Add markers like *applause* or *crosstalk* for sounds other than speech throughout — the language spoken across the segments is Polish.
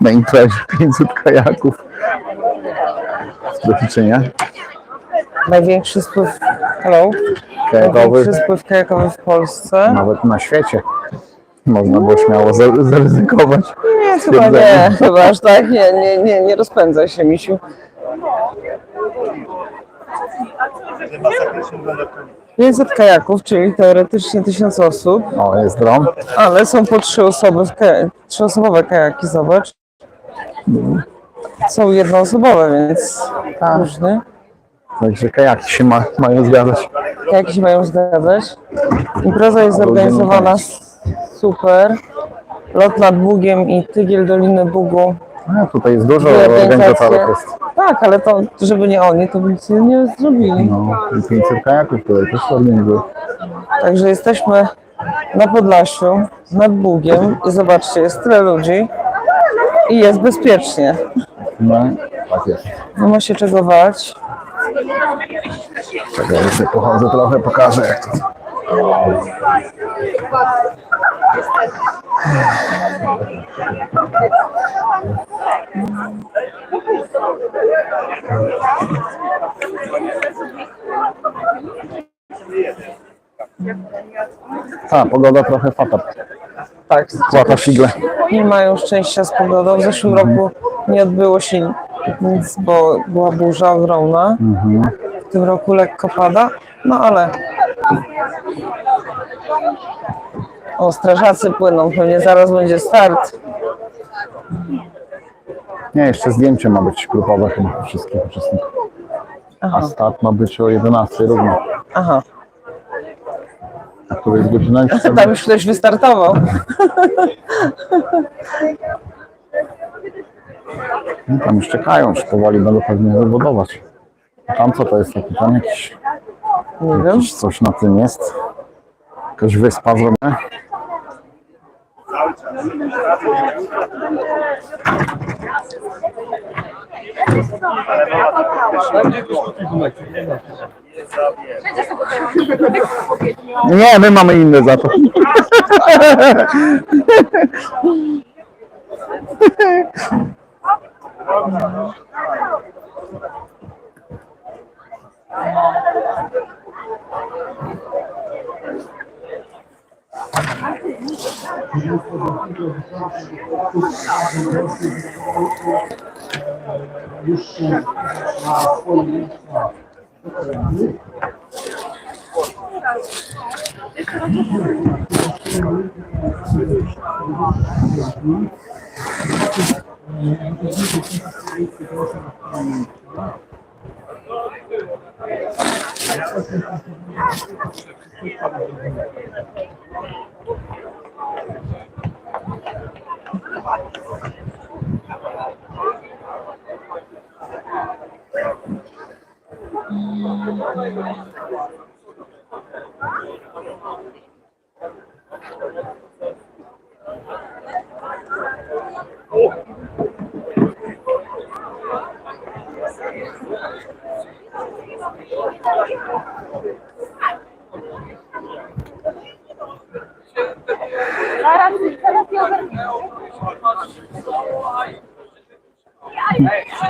Na imprezie 500 kajaków. Do ćwiczenia Największy spływ, hello, kajakowych, największy spływ kajakowy w Polsce. nawet na świecie. Można było śmiało za- zaryzykować. Nie, chyba nie, chyba aż tak, nie, nie, nie, nie rozpędzaj się, misiu. 500 kajaków, czyli teoretycznie 1000 osób, O, jest dron. ale są po trzy osoby, w kaja- trzyosobowe kajaki, zobacz. Są jednoosobowe, więc różne. Także kajaki się ma, mają zgadzać. Kajaki się mają zgadzać. Impreza jest zorganizowana super. Lot nad Bugiem i Tygiel Doliny Bugu. A, tutaj jest dużo organizatorów. Jest. Tak, ale to, żeby nie oni, to by nic nie zrobili. No, i 500 kajaków tutaj też organizują. Także jesteśmy na Podlasiu, nad Bugiem i zobaczcie, jest tyle ludzi i jest bezpiecznie. No, tak jest. Nie ma się czego bać. Czekaj, ja sobie pochodzę trochę, pokażę jak to. A, pogoda trochę fata. Tak, Łata figle. nie mają szczęścia z pogodą. W zeszłym roku nie odbyło się nic, bo była burza ogromna. W tym roku lekko pada, no ale. O, strażacy płyną, pewnie zaraz będzie start. Nie, jeszcze zdjęcie ma być grupowe chyba wszystkich uczestników. A start ma być o 11 równo. aha. Której jest godzina chcemy? Tam już ktoś wystartował. No, tam już czekają, już powoli będą pewnie wybudować. A tam co to jest taki tam jakiś, Nie wiem. jakiś coś na tym jest? Jakaś wyspa zrobiona? Nie, my mamy inne za to. *laughs*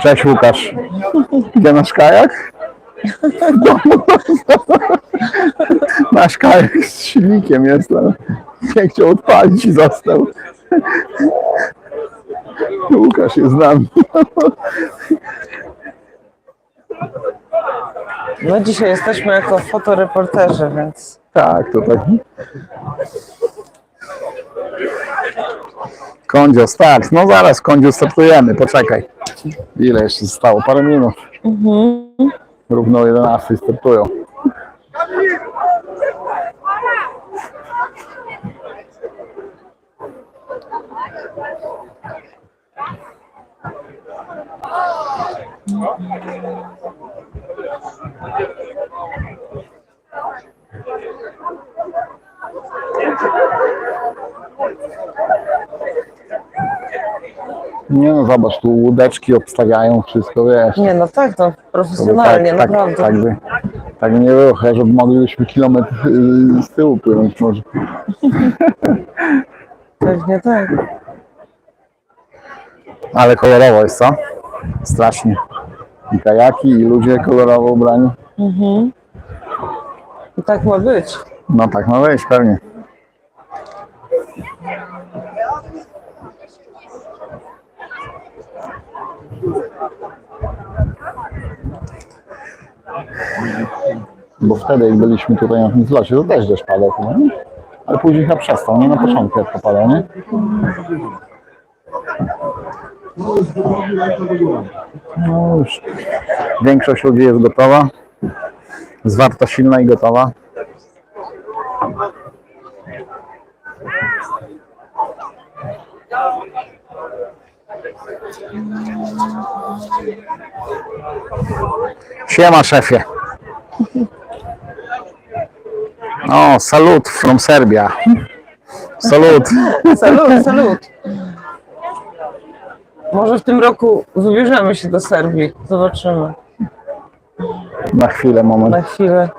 Cześć Łukasz. Gdzie nasz kajak? *laughs* nasz kajak z silnikiem jest, ale nie chciał odpalić i został. Łukasz jest z nami. No dzisiaj jesteśmy jako fotoreporterzy, więc Tak, to tak. Kondzio, start. No zaraz, Kondzio, startujemy. Poczekaj. Ile jeszcze zostało? Parę minut. Równo o 11 startują. Nie no, zobacz, tu łódeczki obstawiają, wszystko wiesz. nie no tak, no To by profesjonalnie, tak, naprawdę. Tak, tak, by, tak by nie było, chyba że moglibyśmy kilometr y, z tyłu płynąć może. *laughs* Pewnie tak. Ale kolorowo jest, co? Strasznie. I kajaki, i ludzie kolorowo ubrani. I tak ma być. No tak ma wejść, pewnie. Bo wtedy, jak byliśmy tutaj na tym zlocie, to też deszcz padał nie? Ale później chyba przestał, nie? Na początku jak to padał, nie? No już większość ludzi jest gotowa. Zwarta, silna i gotowa. Siema szefie. O, salut from Serbia. Salut. *laughs* Salut, salut. Może w tym roku wybierzemy się do Serbii. Zobaczymy. Na chwilę, moment. Na chwilę.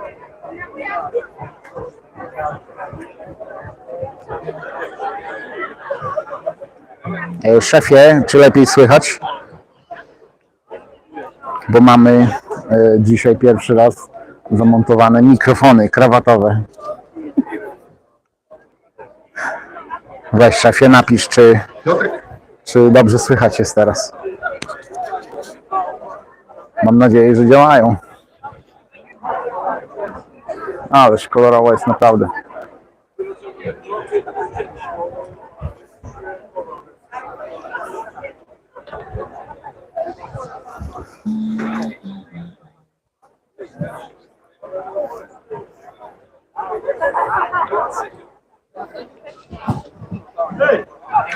E, Szefie, czy lepiej słychać? Bo mamy e, dzisiaj pierwszy raz zamontowane mikrofony krawatowe. Weź szefie, napisz, czy, czy dobrze słychać jest teraz. Mam nadzieję, że działają. Ależ kolorowo jest naprawdę.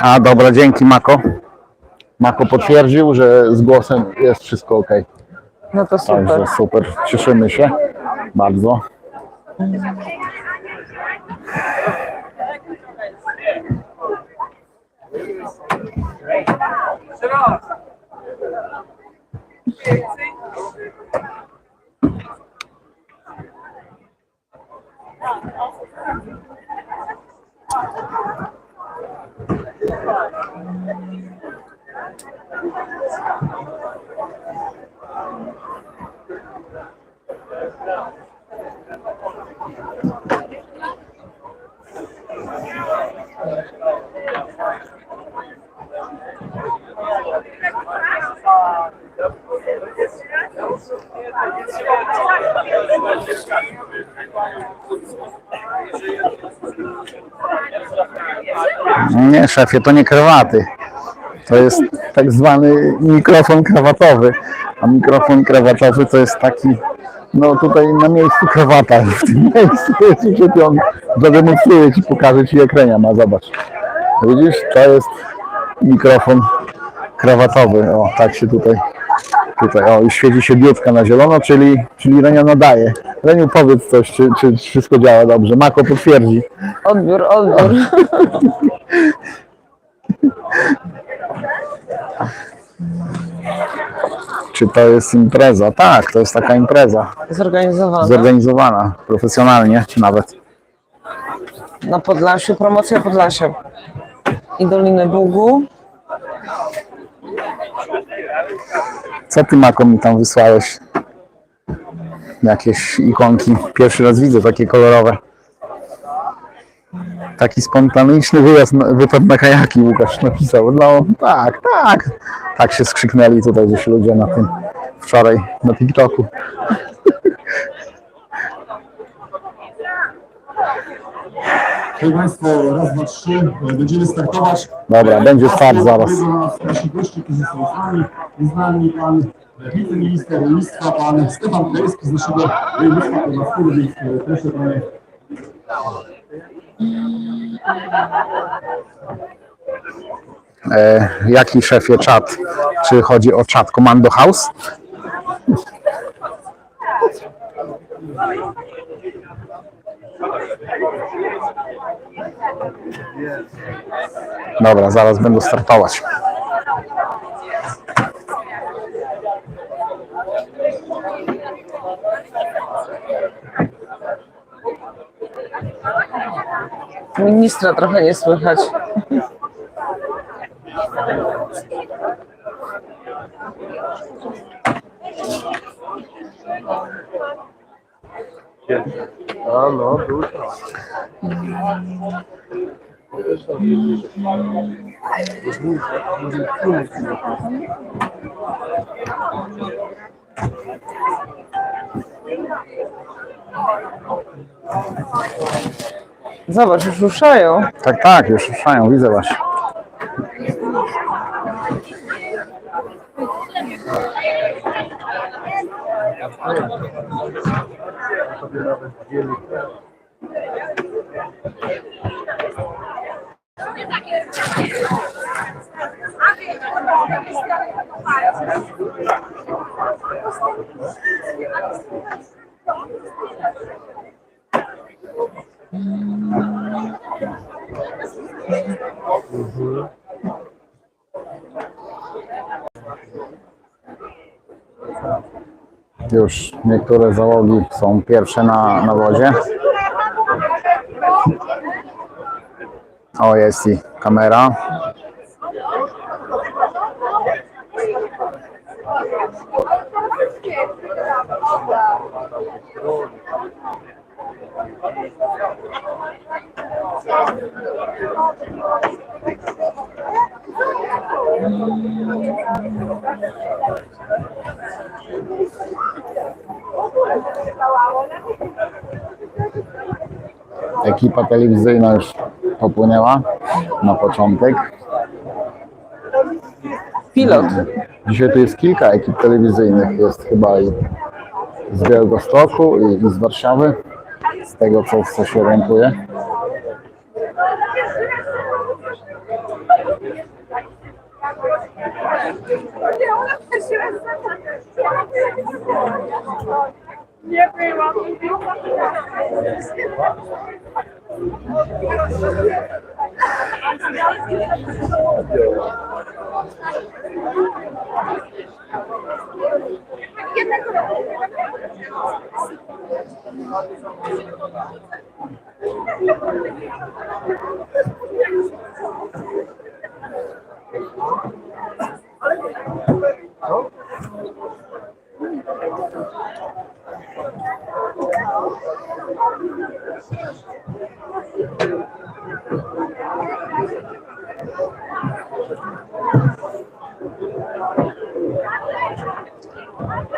A dobra, dzięki Mako. Mako potwierdził, że z głosem jest wszystko ok. No to super. Także super, cieszymy się bardzo. Nie, szefie, to nie krawaty. To jest tak zwany mikrofon krawatowy. A mikrofon krawatowy to jest taki, no tutaj na miejscu krawata. W tym miejscu jest uczepiony. Zademonstruję Ci, pokażę Ci ekrania ma, zobacz. Widzisz, to jest mikrofon krawatowy. O, tak się tutaj, tutaj, o, i świeci się diodka na zielono, czyli, czyli Renia nadaje. Reniu, powiedz coś, czy, czy wszystko działa dobrze. Mako potwierdzi. Odbiór, odbiór. *laughs* Czy to jest impreza? Tak, to jest taka impreza. Zorganizowana. Zorganizowana profesjonalnie nawet. Na Podlasiu, promocja Podlasia. I Doliny Bugu. Co ty Mako mi tam wysłałeś? Jakieś ikonki. Pierwszy raz widzę takie kolorowe. Taki spontaniczny wyjazd, wypad na kajaki Łukasz napisał. No tak, tak. Tak się skrzyknęli tutaj gdzieś ludzie na tym wczoraj na TikToku. Proszę Państwa, raz, dwa, trzy, będziemy startować. Dobra, będzie start zaraz. Nasi goście, którzy są z nami, z nami pan wiceminister rolnictwa, pan Stefan Krajewski z naszego województwa podlaskiego, e, proszę panie. E, jaki szefie czat? Czy chodzi o czat Commando House? Dobra, zaraz będę startować. Ministra trochę nie słychać. A no, dużo. Zobacz, już ruszają. Tak, tak, już ruszają, widzę właśnie. Już niektóre załogi są pierwsze na, na wodzie. O, jest i kamera. Ekipa telewizyjna już popłynęła na początek. Pilot. Dzisiaj tu jest kilka ekip telewizyjnych. Jest chyba i z Białegostoku i, i z Warszawy. Z tego co, co się orientuję.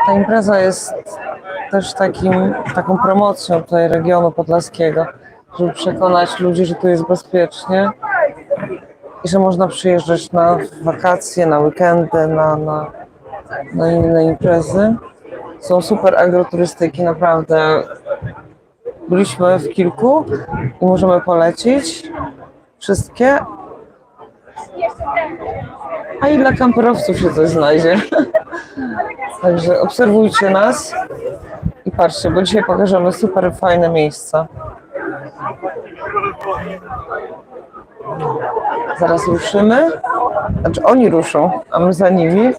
Ta impreza jest też takim, taką promocją tutaj regionu podlaskiego, żeby przekonać ludzi, że tu jest bezpiecznie i że można przyjeżdżać na wakacje, na weekendy, na, na, na inne imprezy. Są super agroturystyki, naprawdę. Byliśmy w kilku i możemy polecić wszystkie. A i dla kamperowców się coś znajdzie. *laughs* Także obserwujcie nas patrzcie, bo dzisiaj pokażemy super fajne miejsca. Zaraz ruszymy. Znaczy oni ruszą, a my za nimi.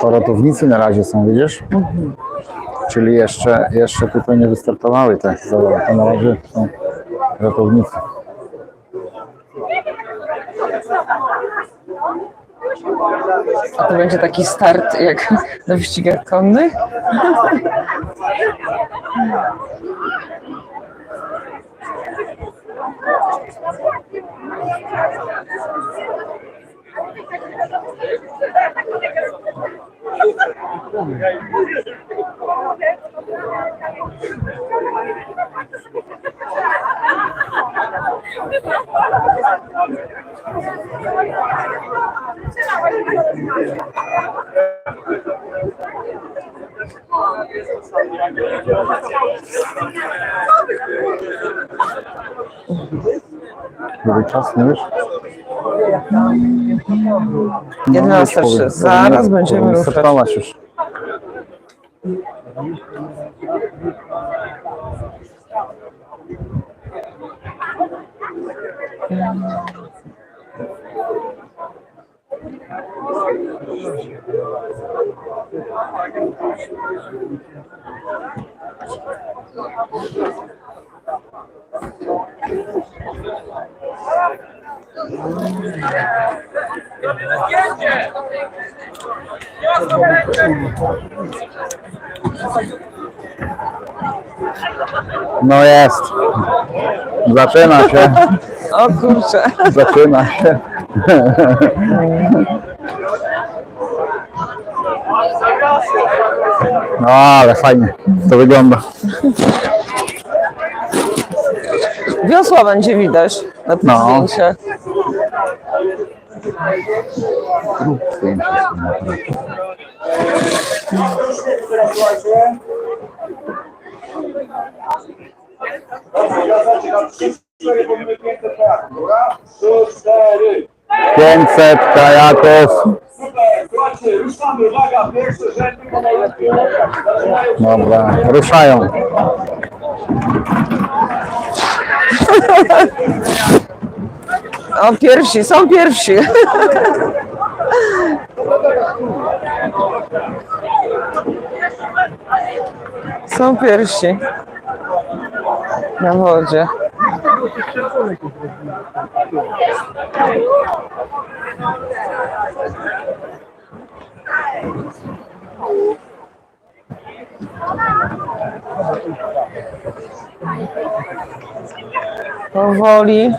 To ratownicy na razie są, widzisz? Czyli jeszcze, jeszcze tutaj nie wystartowały te zawody. To na razie są ratownicy. A to będzie taki start jak *laughs* na wyścigach konnych. *laughs* Czas, nie wiesz? 11.03. Zaraz będziemy ruszać. Już. No jest. Zaczyna się. O kurczę. Zaczyna się. No ale fajnie to wygląda. Wiosła będzie widać na tym No. zdjęcie. 500 kajaków. Ruszamy, uwaga, pierwszy rzęd, tylko najlepiej. Zaczynają Dobra, ruszają. O, pierwsi, są pierwsi. Są pierwsi. Na wodzie. Powoli.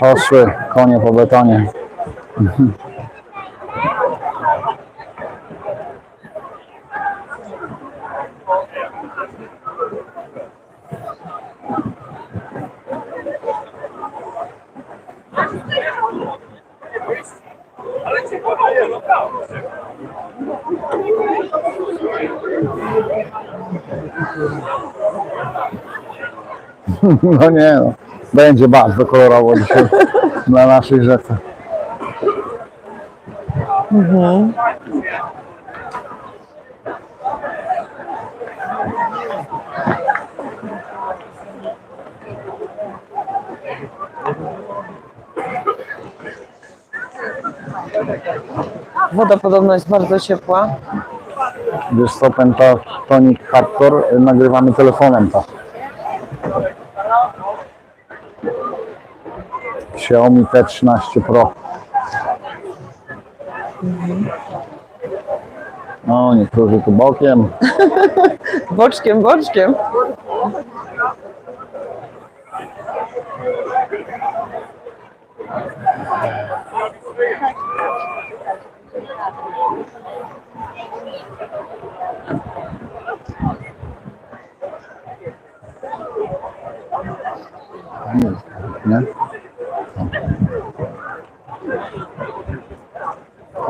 Poszły konie po betonie. *laughs* No nie no, będzie bardzo kolorowo dzisiaj *laughs* na naszej rzece. Woda podobno jest bardzo ciepła. Wiesz co, Pentatonic Hardcore y, nagrywamy telefonem to. Xiaomi T13 Pro. No, niektórzy tu bokiem. *laughs* Boczkiem, boczkiem.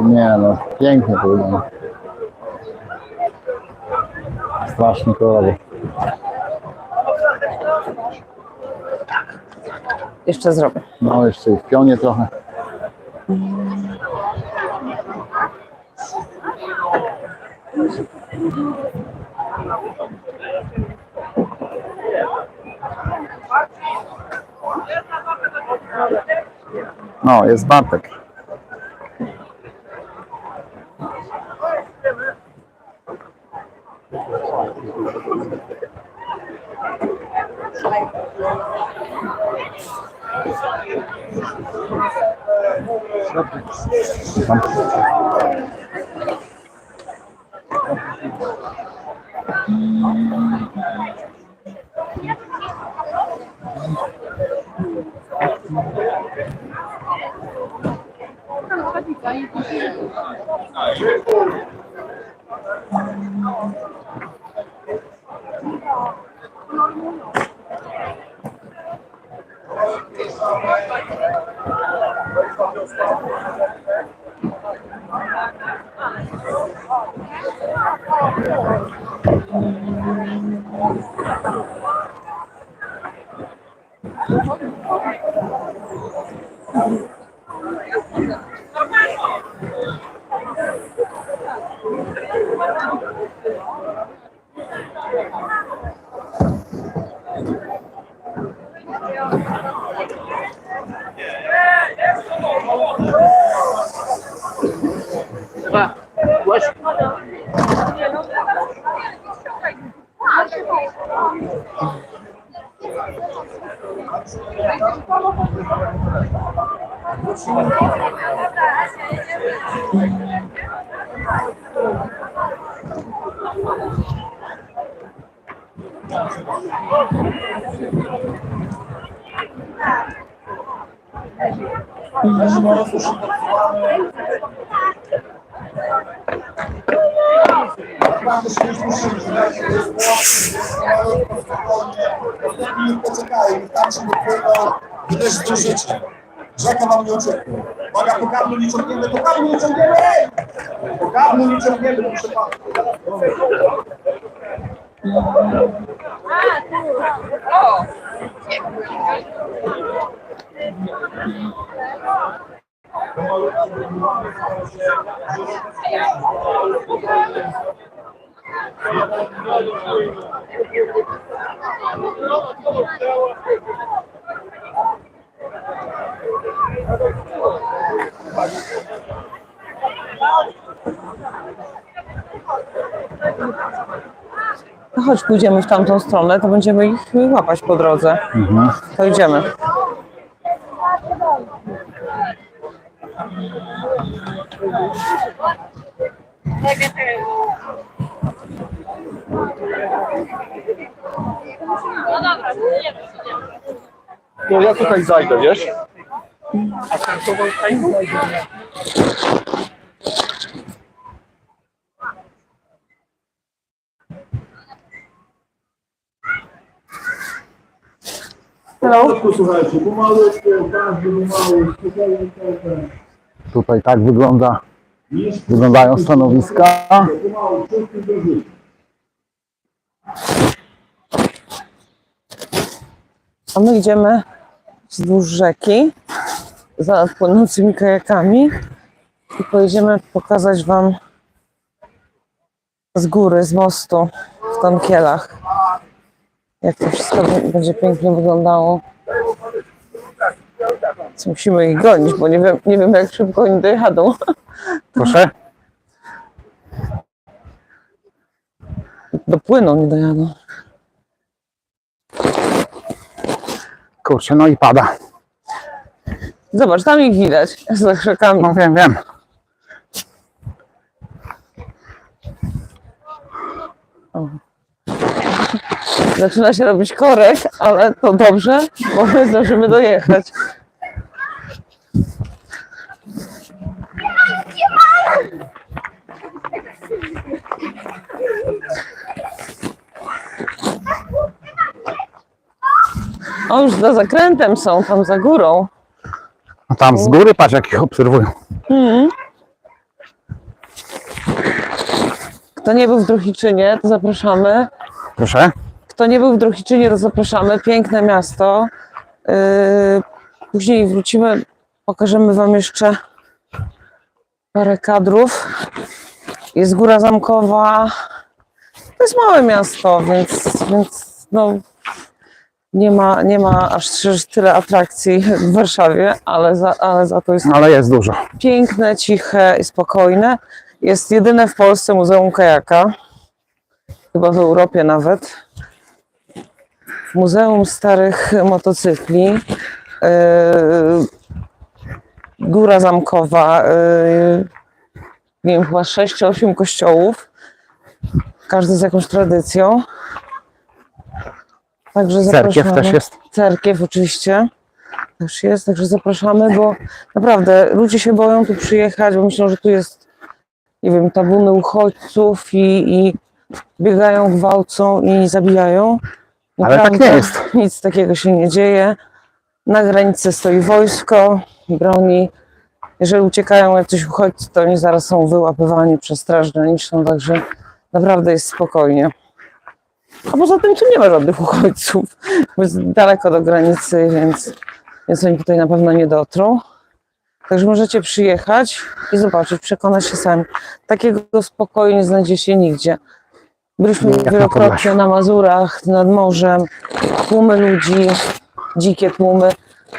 Nie no, pięknie to wygląda. Strasznie kolorowo. Jeszcze zrobię. No jeszcze i w pionie trochę. No, jest Bartek. subscribe Ah, eu acho que... też zdążycie. Rzeka wam nie oczekuje. Uwaga, po kablu nie ciągniemy, po kablu nie ciągniemy! Po kablu nie ciągniemy, proszę pana. No chodź, pójdziemy w tamtą stronę, to będziemy ich łapać po drodze. To idziemy. No ja tutaj zajdę, wiesz? Hello? Słuchajcie, pomalutku, każdy pomału, spokojnie, spokojnie. Tutaj tak wygląda, wyglądają stanowiska. pomału, wszystkim do życia. A my idziemy wzdłuż rzeki za płynącymi kajakami i pojedziemy pokazać Wam z góry, z mostu w Tankielach, jak to wszystko będzie pięknie wyglądało. Co musimy ich gonić, bo nie wiem, nie wiem jak szybko oni dojadą. Proszę. Dopłyną, nie dojadą. Kurczę, no i pada. Zobacz, tam ich widać *laughs* za krzakami. No wiem, wiem. Zaczyna się robić korek, ale to dobrze, bo my zdążymy dojechać. O, już za zakrętem są, tam za górą. No tam z góry patrz jak ich obserwują. Kto nie był w Druchiczynie, to zapraszamy. Proszę. Kto nie był w Druchiczynie, to zapraszamy. Piękne miasto. Yy, później wrócimy, pokażemy Wam jeszcze parę kadrów. Jest Góra Zamkowa. To jest małe miasto, więc, więc no, nie, ma, nie ma aż tyle atrakcji w Warszawie, ale za, ale za to jest ale jest dużo. piękne, ciche i spokojne. Jest jedyne w Polsce muzeum kajaka, chyba w Europie nawet. Muzeum starych motocykli. Yy, Góra Zamkowa. Yy, nie wiem, chyba 6 czy 8 kościołów. Każdy z jakąś tradycją. Także Cerkiew zapraszamy. też jest. Cerkiew oczywiście też jest, także zapraszamy, bo naprawdę ludzie się boją tu przyjechać, bo myślą, że tu jest, nie wiem, tabuny uchodźców i, i biegają, gwałcą i zabijają. Ale tak Naprawdę nie jest. Nic takiego się nie dzieje. Na granicy stoi wojsko, broni. Jeżeli uciekają jacyś uchodźcy, to oni zaraz są wyłapywani przez Straż Graniczną, także naprawdę jest spokojnie. A poza tym tu nie ma żadnych uchodźców. bo Jest daleko do granicy, więc, więc oni tutaj na pewno nie dotrą. Także możecie przyjechać i zobaczyć, przekonać się sami. Takiego spokoju nie znajdziecie nigdzie. Byliśmy Jak wielokrotnie na Mazurach, nad morzem, tłumy ludzi, dzikie tłumy,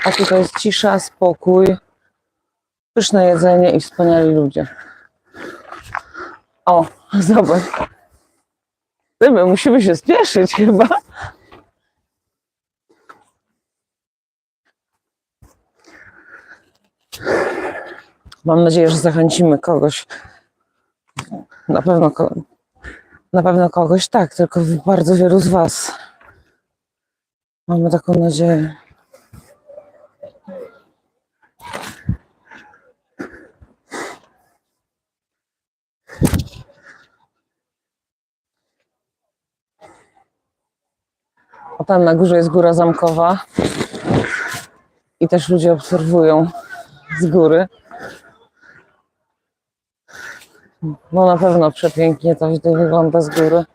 a tutaj jest cisza, spokój, pyszne jedzenie i wspaniali ludzie. O, zobacz. My musimy się spieszyć chyba. Mam nadzieję, że zachęcimy kogoś. Na pewno, na pewno kogoś tak, tylko bardzo wielu z Was. Mamy taką nadzieję. O tam na górze jest góra zamkowa. I też ludzie obserwują z góry. No na pewno przepięknie to wygląda z góry.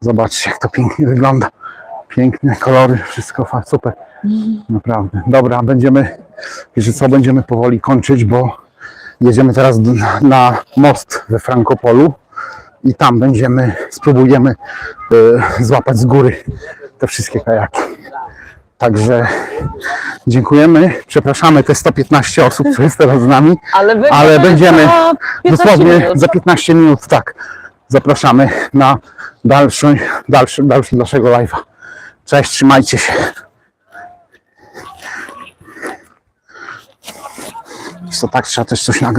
Zobaczcie, jak to pięknie wygląda. Piękne kolory, wszystko super. Naprawdę. Dobra, będziemy, wiecie co, będziemy powoli kończyć, bo jedziemy teraz na most we Frankopolu i tam będziemy, spróbujemy e, złapać z góry te wszystkie kajaki. Także dziękujemy, przepraszamy te 115 osób, które jest teraz z nami, Ale, wy- ale będziemy za 15 dosłownie minut. za 15 minut, tak. Zapraszamy na dalszy, dalszy, dalszy naszego live'a. Cześć, trzymajcie się. Co tak trzeba też coś nagrać.